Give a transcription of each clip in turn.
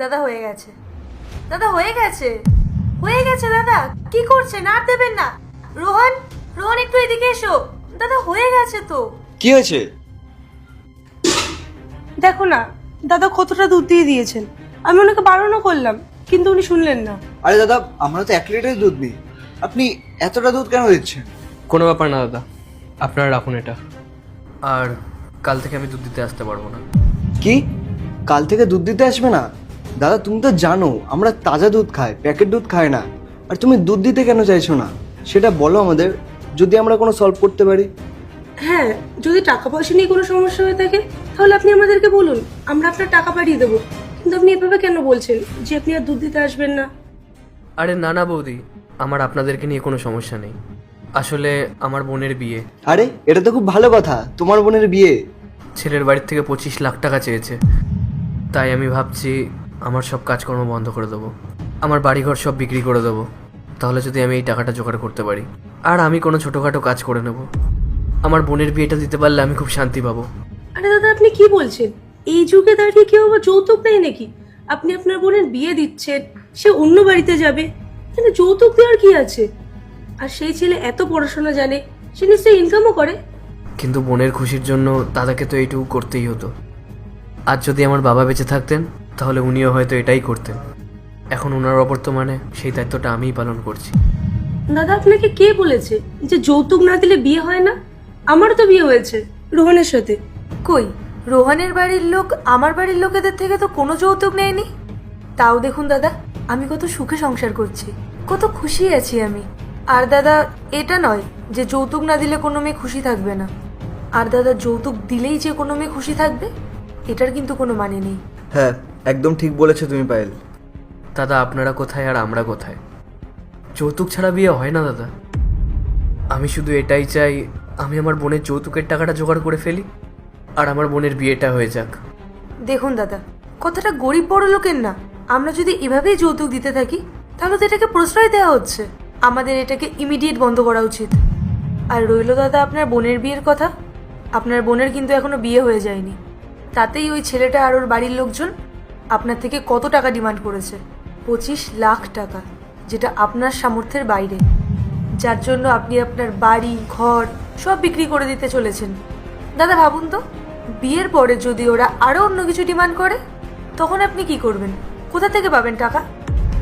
দাদা হয়ে গেছে। দাদা হয়ে গেছে? হয়ে গেছে দাদা? কি করছেন? আর দেবেন না। রোহন রোহন একটু এদিকে এসো। দাদা হয়ে গেছে তো। কি হয়েছে? দেখো না দাদা কতটা দুধ দিয়ে দিয়েছেন। আমি ওনাকে বারণও করলাম কিন্তু উনি শুনলেন না। আরে দাদা আমরা তো এক লিটার দুধ নিই। আপনি এতটা দুধ কেন দিচ্ছেন? কোনো ব্যাপার না দাদা আপনারা রাখুন এটা। আর কাল থেকে আমি দুধ দিতে আসতে পারব না। কি? কাল থেকে দুধ দিতে আসবে না? দাদা তুমি তো জানো আমরা তাজা দুধ খাই প্যাকেট দুধ খাই না। আর তুমি দুধ দিতে কেন চাইছো না? সেটা বলো আমাদের যদি আমরা কোনো সলভ করতে পারি। হ্যাঁ যদি টাকা পয়সা নিয়ে কোনো সমস্যা হয়ে থাকে তাহলে আপনি আমাদেরকে বলুন আমরা আপনার টাকা পাঠিয়ে দেবো। কিন্তু আপনি এভাবে কেন বলছেন যে আপনি আর দুধ দিতে আসবেন না? আরে না না বৌদি আমার আপনাদেরকে নিয়ে কোনো সমস্যা নেই। আসলে আমার বোনের বিয়ে। আরে এটা তো খুব ভালো কথা তোমার বোনের বিয়ে। ছেলের বাড়ির থেকে পঁচিশ লাখ টাকা চেয়েছে। তাই আমি ভাবছি আমার সব কাজকর্ম বন্ধ করে দেবো। আমার বাড়িঘর সব বিক্রি করে দেবো। তাহলে যদি আমি এই টাকাটা জোগাড় করতে পারি। আর আমি কোনো ছোটোখাটো কাজ করে নেব। আমার বোনের বিয়েটা দিতে পারলে আমি খুব শান্তি পাবো। আরে দাদা আপনি কি বলছেন? এই যুগে দাঁড়িয়ে কেউ আবার যৌতুক দেয় নাকি? আপনি আপনার বোনের বিয়ে দিচ্ছেন সে অন্য বাড়িতে যাবে। কিন্তু যৌতুক দেওয়ার কি আছে? আর সেই ছেলে এত পড়াশোনা জানে সে নিশ্চয়ই ইনকামও করে। কিন্তু বোনের খুশির জন্য দাদাকে তো এইটুকু করতেই হতো। আর যদি আমার বাবা বেঁচে থাকতেন তাহলে উনিও হয়তো এটাই করতেন। এখন ওনার অবর্তমানে সেই দায়িত্বটা আমিই পালন করছি। দাদা আপনাকে কে বলেছে যে যৌতুক না দিলে বিয়ে হয় না? আমারও তো বিয়ে হয়েছে রোহনের সাথে। কই? রোহানের বাড়ির লোক আমার বাড়ির লোকেদের থেকে তো কোনো যৌতুক নেয়নি? তাও দেখুন দাদা আমি কত সুখে সংসার করছি কত খুশি আছি আমি। আর দাদা এটা নয় যে যৌতুক না দিলে কোনো মেয়ে খুশি থাকবে না। আর দাদা যৌতুক দিলেই যে কোনো মেয়ে খুশি থাকবে এটার কিন্তু কোনো মানে নেই। হ্যাঁ একদম ঠিক বলেছ তুমি পায়েল। দাদা আপনারা কোথায় আর আমরা কোথায়? যৌতুক ছাড়া বিয়ে হয় না দাদা। আমি শুধু এটাই চাই আমি আমার বোনের যৌতুকের টাকাটা জোগাড় করে ফেলি আর আমার বোনের বিয়েটা হয়ে যাক। দেখুন দাদা কথাটা গরিব বড় লোকের না। আমরা যদি এভাবেই যৌতুক দিতে থাকি তাহলে তো এটাকে প্রশ্রয় দেওয়া হচ্ছে। আমাদের এটাকে ইমিডিয়েট বন্ধ করা উচিত। আর রইল দাদা আপনার বোনের বিয়ের কথা। আপনার বোনের কিন্তু এখনও বিয়ে হয়ে যায়নি। তাতেই ওই ছেলেটা আর ওর বাড়ির লোকজন আপনার থেকে কত টাকা ডিমান্ড করেছে? পঁচিশ লাখ টাকা, যেটা আপনার সামর্থ্যের বাইরে। যার জন্য আপনি আপনার বাড়ি, ঘর সব বিক্রি করে দিতে চলেছেন। দাদা, ভাবুন তো, বিয়ের পরে যদি ওরা আরও অন্য কিছু ডিমান্ড করে, তখন আপনি কি করবেন? কোথা থেকে পাবেন টাকা?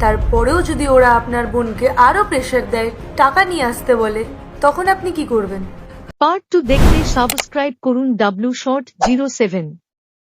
তারপরেও যদি ওরা আপনার বোনকে আরও প্রেশার দেয়, টাকা নিয়ে আসতে বলে, তখন আপনি কি করবেন? পার্ট টু দেখতে সাবস্ক্রাইব করুন ডাব্লিউ শর্ট জিরো সেভেন